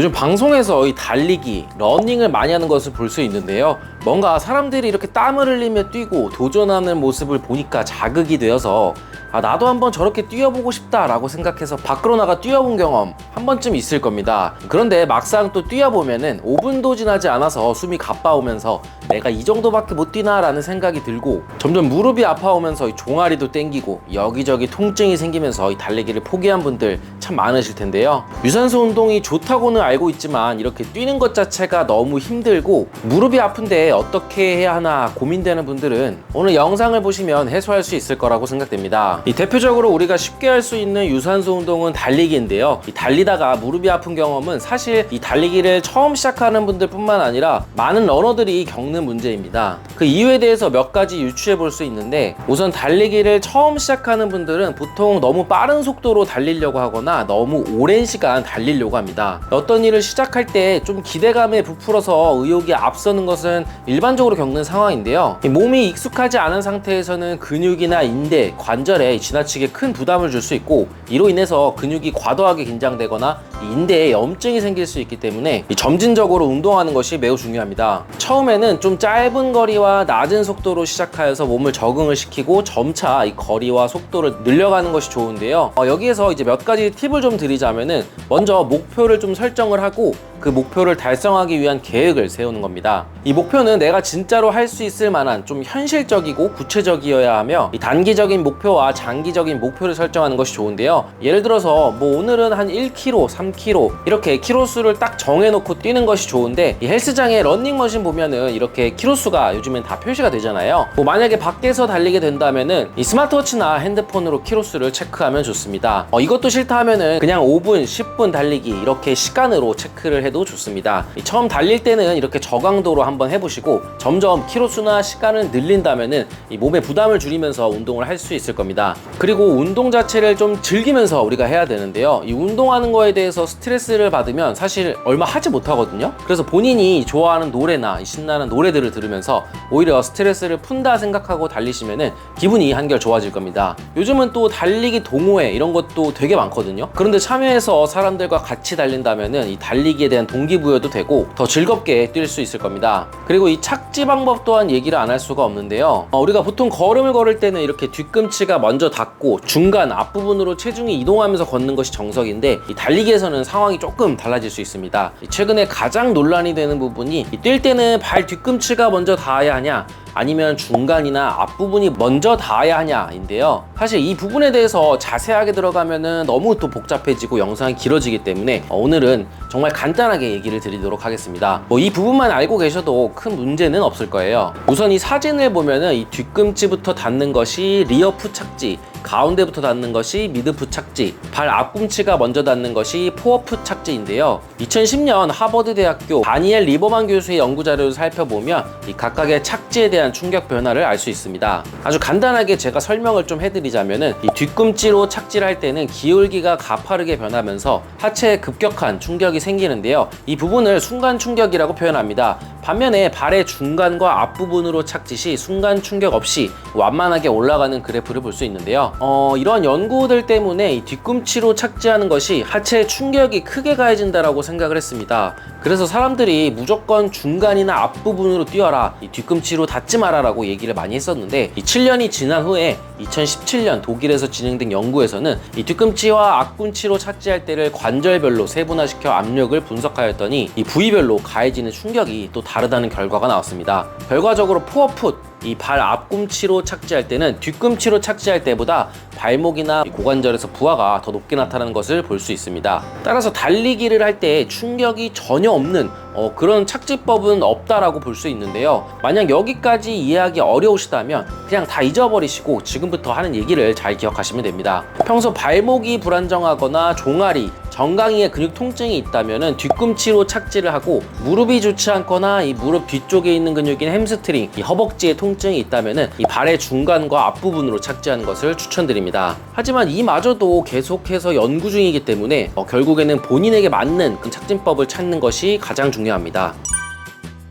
요즘 방송에서 이 달리기, 러닝을 많이 하는 것을 볼 수 있는데요. 뭔가 사람들이 이렇게 땀을 흘리며 뛰고 도전하는 모습을 보니까 자극이 되어서 아, 나도 한번 저렇게 뛰어보고 싶다라고 생각해서 밖으로 나가 뛰어본 경험 한 번쯤 있을 겁니다. 그런데 막상 또 뛰어보면은 5분도 지나지 않아서 숨이 가빠오면서 내가 이 정도밖에 못 뛰나 라는 생각이 들고 점점 무릎이 아파오면서 이 종아리도 땡기고 여기저기 통증이 생기면서 이 달리기를 포기한 분들 참 많으실 텐데요. 유산소 운동이 좋다고는 알고 있지만 이렇게 뛰는 것 자체가 너무 힘들고 무릎이 아픈데 어떻게 해야 하나 고민되는 분들은 오늘 영상을 보시면 해소할 수 있을 거라고 생각됩니다. 이 대표적으로 우리가 쉽게 할 수 있는 유산소 운동은 달리기인데요. 이 달리다가 무릎이 아픈 경험은 사실 이 달리기를 처음 시작하는 분들뿐만 아니라 많은 러너들이 겪는 문제입니다. 그 이유에 대해서 몇 가지 유추해 볼 수 있는데 우선 달리기를 처음 시작하는 분들은 보통 너무 빠른 속도로 달리려고 하거나 너무 오랜 시간 달리려고 합니다. 어떤 일을 시작할 때 좀 기대감에 부풀어서 의욕이 앞서는 것은 일반적으로 겪는 상황인데요. 이 몸이 익숙하지 않은 상태에서는 근육이나 인대, 관절에 지나치게 큰 부담을 줄 수 있고 이로 인해서 근육이 과도하게 긴장되거나 이 인대에 염증이 생길 수 있기 때문에 이 점진적으로 운동하는 것이 매우 중요합니다. 처음에는 좀 짧은 거리와 낮은 속도로 시작하여서 몸을 적응을 시키고 점차 이 거리와 속도를 늘려가는 것이 좋은데요. 어, 여기에서 이제 몇 가지 팁을 좀 드리자면은 먼저 목표를 좀 설정을 하고 그 목표를 달성하기 위한 계획을 세우는 겁니다. 이 목표는 내가 진짜로 할 수 있을 만한 좀 현실적이고 구체적이어야 하며 이 단기적인 목표와 장기적인 목표를 설정하는 것이 좋은데요. 예를 들어서 뭐 오늘은 한 1km, 3km 이렇게 키로 수를 딱 정해놓고 뛰는 것이 좋은데 이 헬스장에 런닝머신 보면은 이렇게 키로 수가 요즘엔 다 표시가 되잖아요. 뭐 만약에 밖에서 달리게 된다면은 이 스마트워치나 핸드폰으로 키로 수를 체크하면 좋습니다. 어, 이것도 싫다 하면은 그냥 5분, 10분 달리기 이렇게 시간으로 체크를 해도 좋습니다. 이 처음 달릴 때는 이렇게 저강도로 한번 해보시고 점점 키로 수나 시간을 늘린다면은 이 몸에 부담을 줄이면서 운동을 할 수 있을 겁니다. 그리고 운동 자체를 좀 즐기면서 우리가 해야 되는데요. 이 운동하는 거에 대해서 스트레스를 받으면 사실 얼마 하지 못하거든요. 그래서 본인이 좋아하는 노래나 이 신나는 노래들을 들으면서 오히려 스트레스를 푼다 생각하고 달리시면은 기분이 한결 좋아질 겁니다. 요즘은 또 달리기 동호회 이런 것도 되게 많거든요. 그런데 참여해서 사람들과 같이 달린다면은 이 달리기에 대한 동기부여도 되고 더 즐겁게 뛸 수 있을 겁니다. 그리고 이 착지 방법 또한 얘기를 안 할 수가 없는데요. 어, 우리가 보통 걸음을 걸을 때는 이렇게 뒤꿈치가 먼저 닿고 중간 앞부분으로 체중이 이동하면서 걷는 것이 정석인데 이 달리기에서는 상황이 조금 달라질 수 있습니다. 이 최근에 가장 논란이 되는 부분이 이뛸 때는 발 뒤꿈치가 먼저 닿아야 하냐 아니면 중간이나 앞부분이 먼저 닿아야 하냐인데요. 사실 이 부분에 대해서 자세하게 들어가면은 너무 또 복잡해지고 영상이 길어지기 때문에 어, 오늘은 정말 간단하게 얘기를 드리도록 하겠습니다. 뭐 이 부분만 알고 계셔도 큰 문제는 없을 거예요. 우선 이 사진을 보면은 이 뒤꿈치부터 닿는 것이 리어프 착지, 가운데부터 닿는 것이 미드프 착지, 발 앞꿈치가 먼저 닿는 것이 포어프 착지인데요. 2010년 하버드 대학교 다니엘 리버만 교수의 연구 자료를 살펴보면 이 각각의 착지에 대한 충격 변화를 알 수 있습니다. 아주 간단하게 제가 설명을 좀 해드리자면은 이 뒤꿈치로 착지를 할 때는 기울기가 가파르게 변하면서 하체에 급격한 충격이 생기는데요. 이 부분을 순간 충격이라고 표현합니다. 반면에 발의 중간과 앞부분으로 착지 시 순간 충격 없이 완만하게 올라가는 그래프를 볼 수 있는데요. 어, 이런 연구들 때문에 이 뒤꿈치로 착지하는 것이 하체에 충격이 크게 가해진다라고 생각을 했습니다. 그래서 사람들이 무조건 중간이나 앞부분으로 뛰어라, 이 뒤꿈치로 닿지 마라라고 얘기를 많이 했었는데 이 7년이 지난 후에 2017년 독일에서 진행된 연구에서는 이 뒤꿈치와 앞꿈치로 착지할 때를 관절별로 세분화시켜 압력을 분석하였더니 이 부위별로 가해지는 충격이 또 다르다는 결과가 나왔습니다. 결과적으로 포어풋 이 발 앞꿈치로 착지할 때는 뒤꿈치로 착지할 때보다 발목이나 고관절에서 부하가 더 높게 나타나는 것을 볼 수 있습니다. 따라서 달리기를 할 때 충격이 전혀 없는 어, 그런 착지법은 없다라고 볼 수 있는데요. 만약 여기까지 이해하기 어려우시다면 그냥 다 잊어버리시고 지금부터 하는 얘기를 잘 기억하시면 됩니다. 평소 발목이 불안정하거나 종아리, 정강이에 근육 통증이 있다면 뒤꿈치로 착지를 하고 무릎이 좋지 않거나 이 무릎 뒤쪽에 있는 근육인 햄스트링, 이 허벅지에 통증이 있다면 이 발의 중간과 앞부분으로 착지하는 것을 추천드립니다. 하지만 이마저도 계속해서 연구 중이기 때문에 어, 결국에는 본인에게 맞는 그 착진법을 찾는 것이 가장 중요합니다.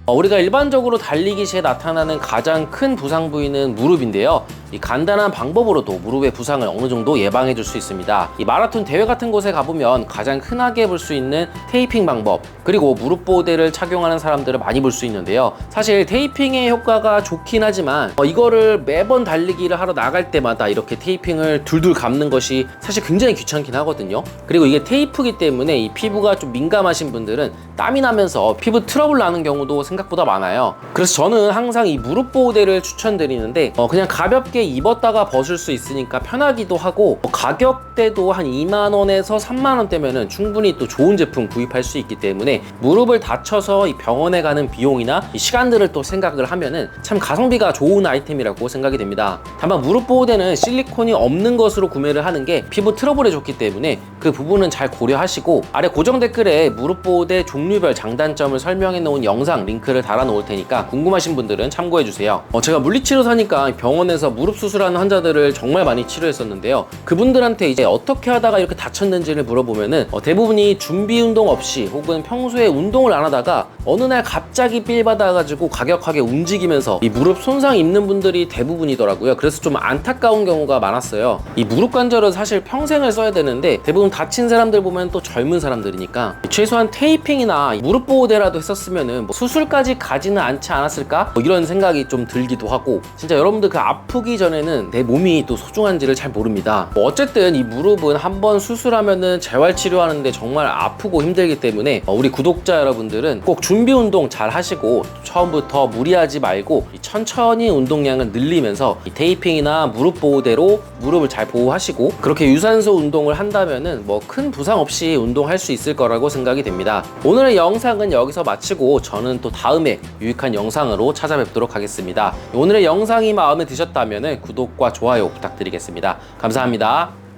어, 우리가 일반적으로 달리기 시에 나타나는 가장 큰 부상 부위는 무릎인데요. 이 간단한 방법으로도 무릎의 부상을 어느 정도 예방해 줄 수 있습니다. 이 마라톤 대회 같은 곳에 가보면 가장 흔하게 볼 수 있는 테이핑 방법 그리고 무릎 보호대를 착용하는 사람들을 많이 볼 수 있는데요. 사실 테이핑의 효과가 좋긴 하지만 어, 이거를 매번 달리기를 하러 나갈 때마다 이렇게 테이핑을 둘둘 감는 것이 사실 굉장히 귀찮긴 하거든요. 그리고 이게 테이프기 때문에 이 피부가 좀 민감하신 분들은 땀이 나면서 피부 트러블 나는 경우도 생각 보다 많아요. 그래서 저는 항상 이 무릎 보호대를 추천드리는데 어, 그냥 가볍게 입었다가 벗을 수 있으니까 편하기도 하고 어, 가격대도 한 2만 원에서 3만 원대면은 충분히 또 좋은 제품 구입할 수 있기 때문에 무릎을 다쳐서 이 병원에 가는 비용이나 이 시간들을 또 생각을 하면은 참 가성비가 좋은 아이템이라고 생각이 됩니다. 다만 무릎 보호대는 실리콘이 없는 것으로 구매를 하는 게 피부 트러블에 좋기 때문에 그 부분은 잘 고려하시고 아래 고정 댓글에 무릎 보호대 종류별 장단점을 설명해 놓은 영상 링크 를 달아 놓을 테니까 궁금하신 분들은 참고해 주세요. 어, 제가 물리치료사니까 병원에서 무릎 수술하는 환자들을 정말 많이 치료했었는데요. 그분들한테 이제 어떻게 하다가 이렇게 다쳤는지를 물어보면은 어, 대부분이 준비 운동 없이 혹은 평소에 운동을 안 하다가 어느 날 갑자기 삘 받아가지고 가격하게 움직이면서 이 무릎 손상 입는 분들이 대부분이더라고요. 그래서 좀 안타까운 경우가 많았어요. 이 무릎 관절은 사실 평생을 써야 되는데 대부분 다친 사람들 보면 또 젊은 사람들이니까 최소한 테이핑이나 무릎 보호대라도 했었으면은 뭐 수술까지 가지는 않지 않았을까? 뭐 이런 생각이 좀 들기도 하고 진짜 여러분들 그 아프기 전에는 내 몸이 또 소중한지를 잘 모릅니다. 뭐 어쨌든 이 무릎은 한번 수술하면은 재활 치료하는데 정말 아프고 힘들기 때문에 어, 우리 구독자 여러분들은 꼭 준비 운동 잘 하시고 처음부터 무리하지 말고 이 천천히 운동량을 늘리면서 이 테이핑이나 무릎 보호대로 무릎을 잘 보호하시고 그렇게 유산소 운동을 한다면은 뭐 큰 부상 없이 운동할 수 있을 거라고 생각이 됩니다. 오늘의 영상은 여기서 마치고 저는 또 다음에 유익한 영상으로 찾아뵙도록 하겠습니다. 오늘의 영상이 마음에 드셨다면 구독과 좋아요 부탁드리겠습니다. 감사합니다.